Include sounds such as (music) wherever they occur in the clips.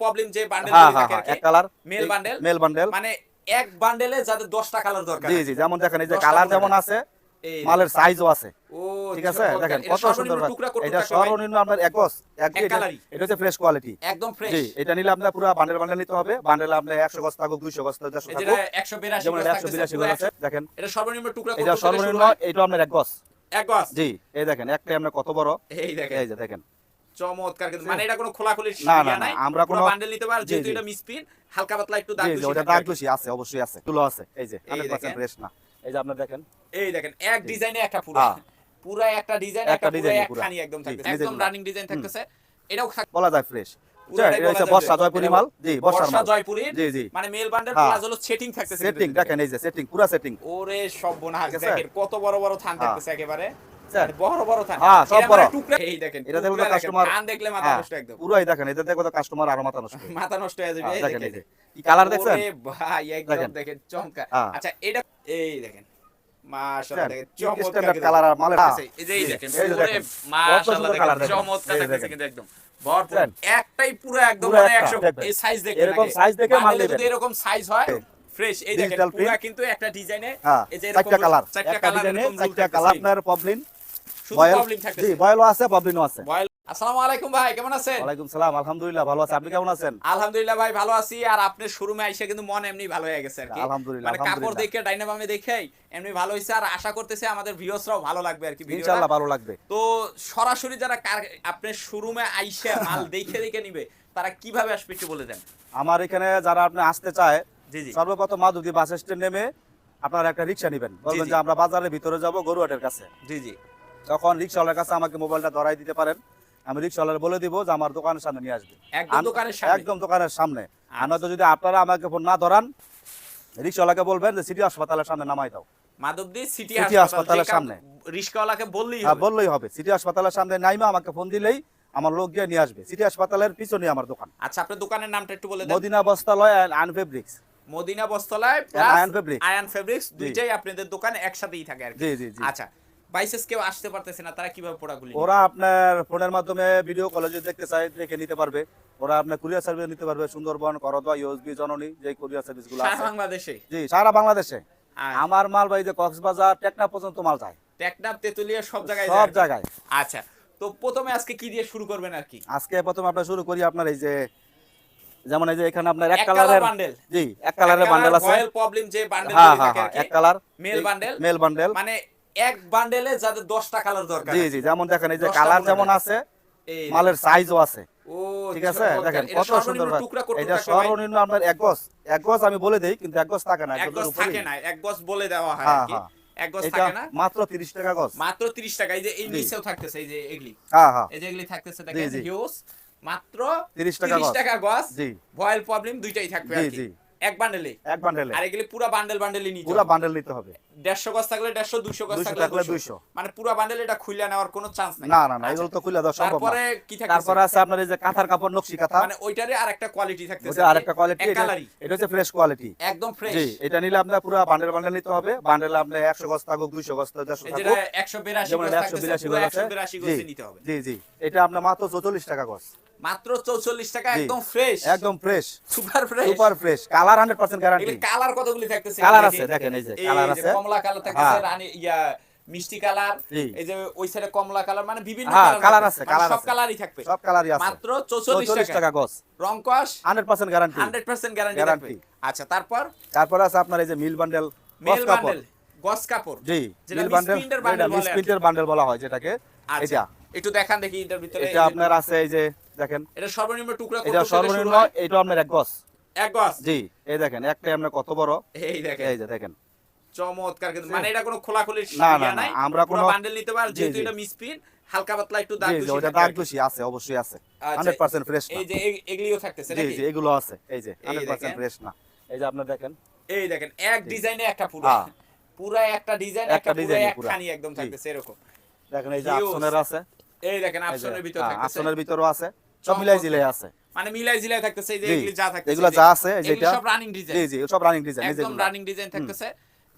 Problem যে bundle হ্যাঁ হ্যাঁ হ্যাঁ এক কালার মেল বান্ডেল মেল বান্ডেল মানে এক বান্ডেলে যাদের 10টা কালার দরকার জি জি যেমন দেখেন এই যে কালার যেমন আছে এই মালের সাইজও আছে। ও ঠিক আছে? দেখেন কত সুন্দর এটা সর্বনিম্ন আপনার এক গজ এক এটা- হচ্ছে ফ্রেশ কোয়ালিটি একদম ফ্রেশ জি এটা নিলে আপনার পুরো বান্ডেল বান্ডেল নিতে হবে। বান্ডেল আপনার 100 গজ থাকুক 200 গজ থাকুক 150 এই যেটা থাকুক। 182 যেমন গজ 182 পুরো আছে দেখেন। এটা সর্বনিম্ন টুকরা এটা সর্বনিম্ন এটা আপনার এক গজ এক গজ জি এই দেখেন একটা আপনার কত বড়? এই দেখেন। এই যে দেখেন। চমৎকার কিন্তু মানে এটা কোনো খোলাখুলি না, না, নাই। আমরা কোনো- বান্ডেল নিতে পারে যেহেতু এটা মিসপিন হালকা পাতলা একটু দাগ ওটা দাগ দোষী আছে অবশ্যই আছে। তুলো আছে। এই যে 100% ফ্রেশ না। এই যে আপনি দেখেন এই দেখেন এক ডিজাইনে একটা পুরো। পুরো একটা ডিজাইন একটা পুরো ডিজাইনে এক পুরা। খানি একদম থাকতেছে। একদম রানিং ডিজাইন থাকতেছে। এটাও বলা যায় ফ্রেশ মানে কত বড় বড় থান। থাকতেছে একেবারে। বড় বড় হ্যাঁ, সব মানে বড়। টুকরা এই দেখেন এটা কাস্টমার- দেখলে মাথা হ্যাঁ নষ্ট একদম। পুরোই দেখেন এটা দেখো কাস্টমার আরও মাথা নষ্ট মাথা নষ্ট হয়ে যাবে হ্যাঁ, এই দেখেন কি কালার দেখছেন? ভাই একদম দেখেন। চমৎকার। হ্যাঁ। আচ্ছা এটা এই দেখেন একদম। একটাই পুরো একদম মানে একটা, 100 দেখবেন। এই সাইজ এরকম আগে। দেখে মাল যদি এরকম সাইজ হয় ফ্রেশ এই দেখেন পুরো কিন্তু একটা ডিজাইনে হ্যাঁ এই যে এরকম কালার কালার। কালার আপনার প্রবলেম বয়েলও আছে পবলিনও আছে। আসসালামু আলাইকুম ভাই কেমন আছেন? ওয়ালাইকুম সালাম আলহামদুলিল্লাহ ভালো আছে। আপনি কেমন আছেন? আলহামদুলিল্লাহ ভাই ভালো আছি। আর আপনার শোরুমে আইসা কিন্তু মন এমনি ভালো হয়ে গেছে আর কি। আলহামদুলিল্লাহ, মানে কাপড় দেখে ডাইনামামে দেখেই এমনি ভালো হইছে। আর আশা করতেছে আমাদের ভিউয়ার্সরাও ভালো লাগবে আর কি ভিডিওটা। ইনশাআল্লাহ ভালো লাগবে। তো সরাসরি যারা আপনার শোরুমে আইসা মাল দেখে দেখে নিবে তারা কীভাবে আসবে একটু বলে দেন। আমার এখানে যারা আপনি আসতে চায় জি জি। সর্বপ্রথম মাধুদি বাস স্ট্যান্ড নেমে আপনারা একটা রিক্সা নেবেন। বলবেন যে আমরা বাজারের ভিতরে যাব গরুয়াটের কাছে। জি জি। তখন রিক্সাওয়ালার কাছে আমাকে মোবাইলটা ধরাই দিতে পারেন। আমি রিক্সাওয়ালার বলে দিব যে আমার দোকানের সামনে নিয়ে আসবে। একদম দোকানের সামনে। সামনে। আর আচ্ছা। নয়তো যদি আপনারা আমাকে ফোন না ধরান রিক্সাওয়ালাকে বলবেন যে সিটি হাসপাতালের সামনে নামাই দাও। মাধবদী সিটি সিটি হাসপাতালের সামনে। রিস্কাওয়ালাকে বললেই হ্যাঁ হবে। বললেই হবে। সিটি হাসপাতালের সামনে নাইমা আমাকে ফোন দিলেই আমার লোক গিয়ে নিয়ে আসবে। সিটি হাসপাতালের পিছনে আমার দোকান। আচ্ছা আপনার দোকানের নামটা একটু বলে দেন। Madina Bastralay and fabrics Madina Bastralay Ayan fabric Ayan fabrics দুইটাই আপনাদের দোকানে একসাথেই থাকে আর কি। জি জি জি। আচ্ছা বাইসেস কেউ আসতে পারতেছে না তারা কীভাবে প্রোডাক্টগুলি ওরা আপনার ফোনের মাধ্যমে ভিডিও কলে যদি দেখতে চায় দেখে নিতে পারবে। ওরা আপনার কুরিয়ার সার্ভিস নিতে পারবে সুন্দরবন করদোয়া ইউএসবি জননী যে কুরিয়ার সার্ভিসগুলো সারা আছে। বাংলাদেশে? জি সারা বাংলাদেশে। আমার মাল ভাই যে কক্সবাজার টেকনা পর্যন্ত মাল যায়। টেকনাফ তেতুলিয়া সব জায়গায় সব। জায়গায়। আচ্ছা তো প্রথমে আজকে কি দিয়ে শুরু করবেন আর কি? আজকে প্রথমে আপনার শুরু করি আপনার এই যে যেমন এই যে এখানে আপনার এক কালারের বান্ডেল জি এক কালারের বান্ডেল আছে। প্রবলেম যে বান্ডেল হ্যাঁ হ্যাঁ হ্যাঁ এক কালার মেল বান্ডেল মেল বান্ডেল মানে এক বান্ডেলে যাদের 10টা কালার দরকার জি জি যেমন দেখেন এই যে কালার যেমন আছে মালের সাইজও আছে। ঠিক আছে? দেখেন কত সুন্দর ভাই। টুকরা কত এটা টাকা সর্বনিম্ন আপনার এক গজ এক গজ আমি বলে দেই কিন্তু এক গজ থাকে না এক এক গজ থাকে না এক গজ বলে দেওয়া হয় হ্যাঁ আর কি। এক গজ থাকে না। মাত্র 30 টাকা গজ। মাত্র 30 টাকা। এই যে এই নিচেও থাকতেছে এই যে এগুলি। হ্যাঁ হ্যাঁ। এই যে এগুলি থাকতেছে দেখেন হিউজ মাত্র 30 টাকা 30 গজ। টাকা গজ। জি। ভয়েল প্রবলেম দুইটাই থাকবে আর কি। জি। এক বান্ডেলে এক বান্ডেলে আর এগুলি পুরো বান্ডেল নিতে পুরো বান্ডেল নিতে হবে। 150 গজ থাকলে 150 200 গজ থাকলে থাকলে 200 200 মানে পুরো বান্ডেল এটা খুলে নেওয়ার কোনো চান্স নাই। না না না আচ্ছা। এগুলো তো খুলে দেওয়া সম্ভব না। তারপরে কি তারপরে আছে আপনার এই যে কাঁথার কাপড় নকশি কাঁথা। মানে ওইটারে আরেকটা কোয়ালিটি থাকতেছে আরেকটা কোয়ালিটি এটা হচ্ছে ফ্রেশ কোয়ালিটি একদম ফ্রেশ জি এটা নিলে আপনার পুরো বান্ডেল বান্ডেল নিতে হবে। বান্ডেল আপনার 100 গজ থাকুক 200 গজ থাকুক 150 এই যেটা থাকুক। 182 গজ থাকতেছে 182 গজ আছে। 182 জি গজে নিতে হবে। জি জি। এটা আপনার মাত্র 44 টাকা গজ। মাত্র 44 টাকা একদম ফ্রেশ একদম fresh super fresh super fresh colour 100% guarantee colour কতগুলি থাকতেছে? কালার আছে, দেখেন। এই যে, কালার আছে। কমলা কালার থাকতেছে হ্যাঁ। রানী ইয়া মিষ্টি কালার এই যে ওই সাইডে কমলা কালার মানে বিভিন্ন হ্যাঁ, কালার আছে, মানে কালার সব কালারই থাকবে। সব কালারই আছে। মাত্র 44 44 টাকা। গজ রং কস 100% গ্যারান্টি 100% গ্যারান্টি। থাকবে। আচ্ছা তারপর? তারপরে আছে আপনার এই যে মিল বান্ডেল মেল বান্ডেল গস কাপড়। জি মিল বান্ডেল। প্রিন্টের বান্ডেল বলা হয় যেটাকে। আচ্ছা এটা একটু দেখান দেখি এটার ভিতরে এটা আপনার আছে এই যে দেখেন। এটা সর্বনিম্ন টুকরা এটা সর্বনিম্ন এটা আপনার এক গজ। এক গজ? জি এই দেখেন একটাই আপনার কত বড়? এই দেখেন। এই যে দেখেন। চমৎকার কিন্তু। মানে এটা কোনো খোলাখুলি না, না, আমরা কোনো- বান্ডেল নিতে পার যেহেতু এটা মিসপ্রিন হালকা পাতলা একটু দাগ দূষি ওটা দাগ আর আছে অবশ্যই আছে। আচ্ছা, 100% ফ্রেশ না। এই যে এগুলিও থাকতেছে নাকি? জি এগুলো আছে। এই যে এই 100% দেখেন। ফ্রেশ না। এই যে আপনি দেখেন। এই দেখেন এক। ডিজাইনে একটা পুরো। হ্যাঁ। পুরা একটা ডিজাইন একটা ডিজাইনে এক পুরা। খানি একদম। থাকতেছে এরকম। দেখেন এই যে। আপসনের আছে। এই দেখেন অপশনের ভিতর হ্যাঁ, থাকতেছে। আপসনের ভিতরও আছে। সব মিলাই জিলাই আছে। মানে মিলাই জিলাই থাকতেছে এই যে জি, যা থাকতেছে এগুলো যা আছে যেটা সব রানিং ডিজাইন জি জি সব রানিং ডিজাইন একদম রানিং ডিজাইন থাকতেছে।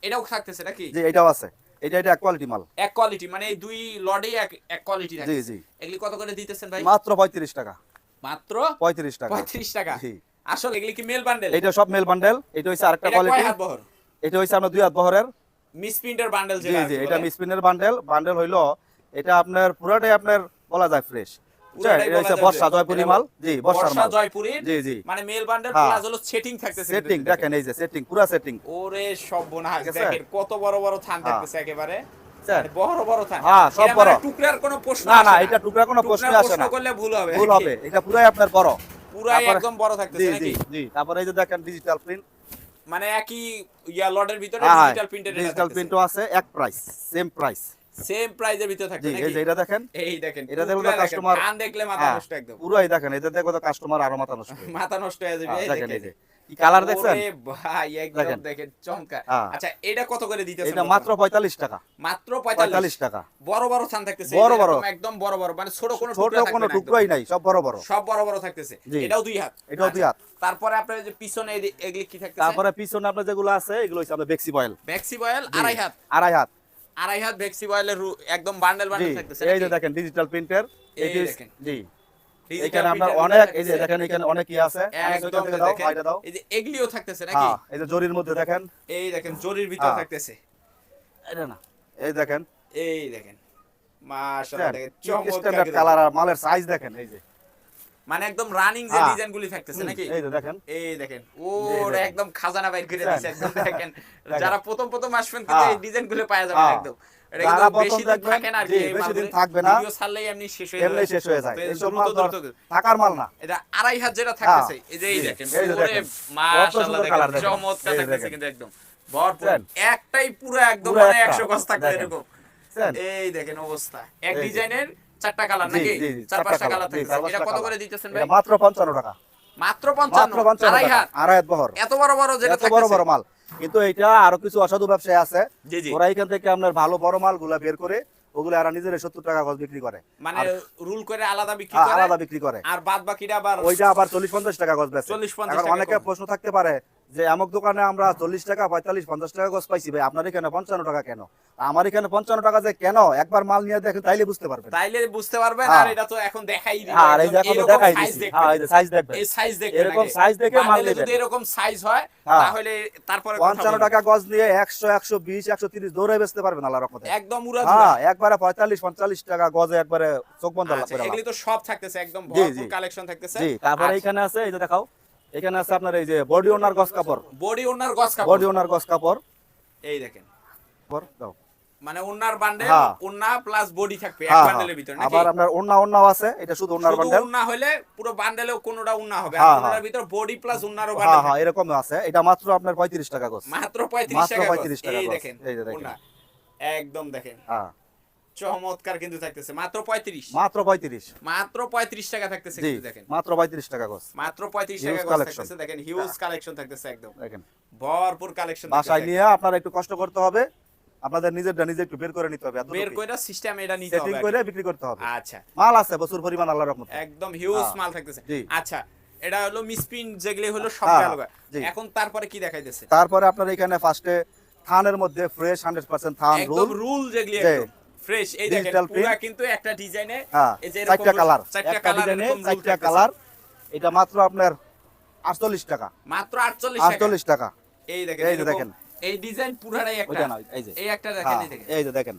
এটাও থাকতেছে নাকি? জি এটাও আছে। এটা এটা এক কোয়ালিটি মাল। এক কোয়ালিটি মানে এই দুই লডেই এক এক কোয়ালিটি থাকে জি। এগুলি কত করে দিতেছেন ভাই? মাত্র 35 টাকা। মাত্র পঁয়ত্রিশ টাকা। পঁয়ত্রিশ টাকা। আসলে এগুলি কি মেল বান্ডেল এটা সব মেল বান্ডেল এটা হচ্ছে আরেকটা কোয়ালিটি এটা হচ্ছে আপনার দুই হাত বহরের। মিস প্রিন্টের বান্ডেল যেটা জি আর এটা বলে। মিসপিনের বান্ডেল বান্ডেল হইল এটা আপনার পুরোটাই আপনার বলা যায় ফ্রেশ জয়পুরি মাল? জি জি জি। মানে মেল বান্ডেল। প্লাস হলো সেটিং থাকতেছে সেটিং দেখেন। এই যে সেটিং পুরো সেটিং ওরে সর্বনাশ দেখেন কত বড় বড় থান। থাকতেছে একেবারে। বড় বড় থান। হ্যাঁ, সব বড়। টুকরার কোনো প্রশ্ন না না এটা টুকরা কোনো প্রশ্ন আসে না। করলে ভুল হবে। ভুল হবে। এটা পুরাই আপনার বড়। পুরাই একদম বড় জি থাকতেছে নাকি? জি তারপরে এই যে দেখেন ডিজিটাল প্রিন্ট মানে একই ইয়া লটের ভিতরে ডিজিটাল প্রিন্টের ডিজিটাল প্রিন্টও আছে এক প্রাইস সেম প্রাইস সেম প্রাইজের ভিতরে থাকবে এই নাকি? যে এটা দেখেন এই দেখেন এটা দেখেন, কান দেখলে মাথা হ্যাঁ, নষ্ট একদম। পুরাই দেখেন এটা দেখো তো কাস্টমার আরও মাথা নষ্ট মাথা নষ্ট হয়ে যাবে হ্যাঁ, এই দেখেন এই যে কি কালার দেখছেন? ওরে ভাই একদম দেখেন। চমৎকার। হ্যাঁ। আচ্ছা এটা কত করে দিতেছেন এটা মাত্র পঁয়তাল্লিশ টাকা। মাত্র 45 টাকা। বড় বড় থান থাকতেছে বড় বড়। একদম বড় বড় মানে ছোট কোনো ছোট কোনো টুকরাই নাই সব বড় বড়। সব বড় বড় থাকতেছে এটাও দুই হাত। এটাও দুই হাত। আচ্ছা, তারপরে আপনার যে পিছনে এগুলি কি থাকতেছে? তারপরে পিছনে আপনার যেগুলো আছে এগুলো হচ্ছে আপনার বেক্সি বয়েল ভ্যাক্সি বয়েল আড়াই হাত। আড়াই হাত। আড়াই হাত ভ্যাক্সি বয়েলের একদম বান্ডেল বান্ডেল থাকতেছে এই যে দেখেন ডিজিটাল প্রিন্টার এই দেখেন। জি। এখানে আপনার অনেক এই যে দেখেন এখানে অনেক কি আছে। একদম দাও দেখেন। এটা দাও। এই যে এগুলিও থাকতেছে নাকি? হ্যাঁ এই যে জরির মধ্যে দেখেন। এই দেখেন জরির ভিতর। থাকতেছে। এটা না এই দেখেন। এই দেখেন। মাশাআল্লাহ দেখেন চমৎকার কালার আর মালের সাইজ দেখেন এই যে। মানে একদম রানিং যে হ্যাঁ। ডিজাইন গুলি থাকতেছে নাকি এই দেখেন এই দেখেন ও একদম খাজানা বাইর করে। দিছে একদম (laughs) দেখেন। যারা প্রথম প্রথম আসবেন কিন্তু হ্যাঁ। এই ডিজাইনগুলো পাওয়া যাবে হ্যাঁ। একদম এটা কিন্তু বেশি দিন থাকে না আর কি বেশি দিন থাকবে না। ভিডিও ছাড়লেই এমনি শেষ হয়ে এমনি শেষ হয়ে যায় এই এই সব দ্রুত মাল দ্রুত তো দ্রুত। মাল না এটা আড়াই হাত যেটা থাকতেছে এই যে এই দেখেন এই যে ওরে দেখেন। মাশাআল্লাহ দেখেন দেখেন। চমৎকার থাকতেছে কিন্তু একদম ভরপুর একটাই পুরো একদম মানে। 100 গজ থাকবে এরকম এই দেখেন অবস্থা এক ডিজাইনের চারটা কালার নাকি? চার পাঁচটা কালার। চার এটা কত করে দিতেছেন ভাই? মাত্র 55 টাকা। মাত্র 55 আড়াই হাত? আড়াই হাত বহর। এত বড় বড় যেটা এত বড় বড় মাল। কিন্তু এটা আরও কিছু অসাধু ব্যবসায়ী আছে। ওরা এখান থেকে আপনার ভালো বড় মালগুলা বের করে ওগুলো এরা নিজের সত্তর টাকা গজ বিক্রি করে। মানে রুল করে আলাদা বিক্রি হ্যাঁ, করে? আলাদা বিক্রি করে। আর বাদ বাকিটা আবার ওইটা আবার চল্লিশ পঞ্চাশ টাকা গজ বেচে। 40-50 টাকা অনেকে প্রশ্ন থাকতে পারে যে আমক দোকানে আমরা চল্লিশ টাকা পঁয়তাল্লিশ পঞ্চাশ টাকা গজ পাইছি ভাই আপনার এখানে পঞ্চান্ন টাকা কেন আমার এখানে পঞ্চান্ন টাকা যে কেন একবার মাল নিয়ে দেখেন তাইলে বুঝতে পারবেন তাইলে বুঝতে পারবেন হ্যাঁ। আর এটা তো এখন দেখাই হ্যাঁ, আর এই এখন তো দেখাই size দিছি। দেখবেন। হ্যাঁ, এই যে দেখবেন। এই সাইজ দেখবেন এরকম আগে। দেখে মাল নেবেন। যদি এরকম সাইজ। তাহলে তারপরে কথা পঞ্চান্ন। টাকা গজ নিয়ে একশো একশো বিশ একশো তিরিশ দৌড়ে বেচতে পারবেন আল্লাহ রকমতে একদম উড়া হ্যাঁ একবারে পঁয়তাল্লিশ পঞ্চাল্লিশ টাকা গজে একবারে চোখ বন্ধ আচ্ছা, এগুলি তো সব থাকতেছে একদম ভরপুর কালেকশন থাকতেছে জি তারপরে আচ্ছা, এখানে আছে এই যে দেখাও এখানে আছে আপনার এই যে বডি ওনার গজ কাপড়। বডি ওনার গস কাপড়। বডি ওনার গজ কাপড়। এই দেখেন। কাপড় দাও। মানে ওনার বান্ডেল। ওনা প্লাস বডি থাকবে এক হ্যাঁ, বান্ডেলের হ্যাঁ। ভিতর নাকি? আবার আপনার ওন্না ওন্নাও আছে এটা শুধু ওন্নার শুধু বান্ডেল। উন্না হলে পুরো বান্ডেলেও কোনোটা উন্না হবে আর হ্যাঁ। ভিতর বডি প্লাস হ্যাঁ বান্ডেল হ্যাঁ হ্যাঁ এরকম আছে। এটা মাত্র আপনার পঁয়ত্রিশ টাকা গজ মাত্র 35 মাত্র টাকা 35 টাকা এই দেখেন এই দেখেন। একদম দেখেন। হ্যাঁ। চমৎকার কিন্তু থাকতেছে। মাত্র 35 মাত্র পঁয়ত্রিশ। মাত্র 35 টাকা থাকতেছে কিন্তু দেখেন। মাত্র পঁয়ত্রিশ টাকা গজ মাত্র 35 টাকা থাকতেছে দেখেন হিউজ কালেকশন থাকতেছে একদম। দেখেন। ভরপুর কালেকশন বাসায় নিয়ে আপনারা একটু কষ্ট করতে হবে। আপনাদের নিজেরটা নিজে একটু বের করে নিতে হবে বের কইরা সিস্টেম এটা নিতে সেটিং হবে। করে বিক্রি করতে হবে। আচ্ছা। মাল আছে প্রচুর পরিমাণ আল্লাহ রহমত একদম হিউজ হ্যাঁ। মাল থাকতেছে। আচ্ছা এটা হলো মিসপ্রিন্ট যেগুলি হলো সব হ্যাঁ, আলাদা এখন তারপরে কি দেখাইতেছে? তারপরে আপনার এখানে ফার্স্টে থানের মধ্যে ফ্রেশ হান্ড্রেড পার্সেন্ট থান রুল রুল যেগুলি একদম। ফ্রেশ এই দেখেন পুরা। কিন্তু একটা ডিজাইনে হ্যাঁ এই যে এরকম কালার চারটা কালার চারটা এটা মাত্র আপনার আটচল্লিশ টাকা। মাত্র 48 টাকা। আটচল্লিশ টাকা। এই দেখেন এই দেখেন। এই ডিজাইন পুরাটাই একটা। এই যে। এই একটা দেখেন হ্যাঁ, এই দেখেন। এই যে দেখেন।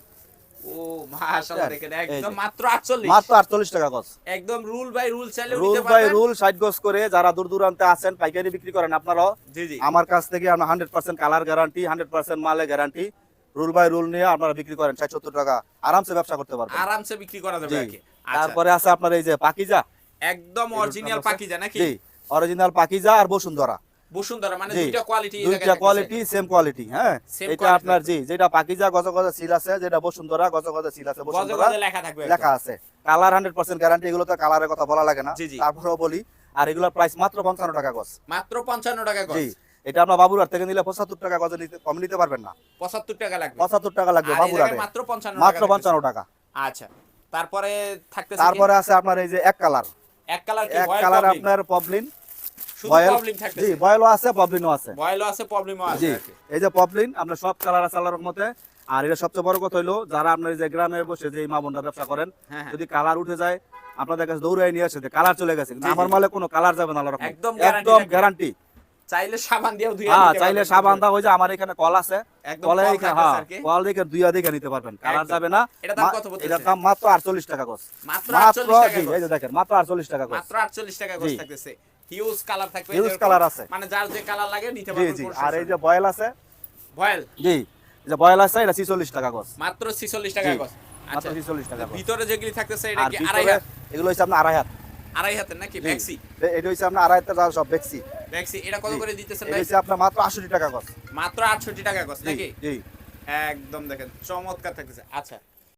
ও মাশাআল্লাহ দেখেন, দেখেন এই যে। একদম মাত্র 48 মাত্র আটচল্লিশ টাকা গজ একদম রুল বাই রুল চাইলেও রুল বাই রুল ষাট গজ করে যারা দূর দূরান্তে আছেন পাইকারি বিক্রি করেন আপনারাও। জি জি। আমার কাছ থেকে আমরা hundred percent colour guarantee hundred percent মালে গ্যারান্টি রুল বাই রুল নিয়ে আপনারা বিক্রি করেন ষাট সত্তর টাকা আরামসে ব্যবসা করতে পারবেন। আরামসে বিক্রি করা যাবে আর কি। আচ্ছা। তারপরে আছে আপনার এই যে পাকিজা। একদম অরিজিনাল পাকিজা নাকি? অরিজিনাল পাকিজা আর বসুন্ধরা। বসুন্ধরা মানে দুইটা কোয়ালিটি দুইটা কোয়ালিটি সেম কোয়ালিটি হ্যাঁ? এটা আপনার জি যেটা পাকিজা গজ গজ সিল আছে যেটা বসুন্ধরা সিল আছে বসুন্ধরা। গজে লেখা থাকবে লেখা আছে। কালার হান্ড্রেড পার্সেন্ট গ্যারান্টি এগুলো তো কালারের কথা বলা লাগে না। তারপরেও বলি আর এগুলোর প্রাইস মাত্র পঞ্চান্ন টাকা গজ। মাত্র 55 টাকা গজ। জি এটা আপনার বাবুরার থেকে নিলে পঁচাত্তর টাকা গজে নিতে কম নিতে পারবেন না। 75 টাকা লাগবে। পঁচাত্তর টাকা লাগবে মাত্র 55 মাত্র পঞ্চান্ন টাকা। আচ্ছা তারপরে থাকতেছে তারপরে আছে আপনার এই যে এক কালার। এক কালার এক কালার আপনার পবলিন জি বয়েলও আছে পবলিনও আছে। আছে আছে। এই যে সব কালার আছে আল্লাহর মতে আর এটা সবচেয়ে বড় কথা হলো যারা আপনার যে গ্রামে বসে যে এই মা বোনরা ব্যবসা করেন হ্যাঁ হ্যাঁ। যদি কালার উঠে যায় আপনাদের কাছে দৌড়াই নিয়ে আসে কালার চলে গেছে। আমার মালে কোনো কালার যাবে না একদম একদম গ্যারান্টি চাইলে সাবান দিয়েও ধুয়ে হ্যাঁ চাইলে সাবান দা হয়ে যায় আমার এখানে কল আছে। কলে হ্যাঁ কল দেখে দুইয়া দেখে নিতে পারবেন। কালার যাবে না এটার দাম কত বলতেছে? দাম মাত্র আটচল্লিশ টাকা মাত্র মাত্র 48 টাকা এই যে দেখেন মাত্র আটচল্লিশ টাকা গছ মাত্র 48 টাকা গজ থাকতেছে। হিউজ কালার থাকবে Huge যেরকম। আছে। মানে যার যে কালার লাগে নিতে পারবেন আর এই যে বয়েল আছে? নেই। জি যে বয়েল আছে এটা ছিচল্লিশ টাকা গছ মাত্র 46 টাকা জি, আচ্ছা 46 টাকা ভিতরে যেগুলি থাকতেছে এটা কি আড়াই হাত? এগুলো হচ্ছে আপনার আড়াই হাত। আড়াই হাতের নাকি। ভ্যাক্সি এটা হচ্ছে আপনার আড়াই হাতের সব দেখছি ভ্যাক্সি এটা কত করে দিতেছেন ভাই? এটা আপনার মাত্র আটষট্টি টাকা কস মাত্র 68 টাকা জি নাকি? জি। একদম দেখেন চমৎকার থাকতেছে। আচ্ছা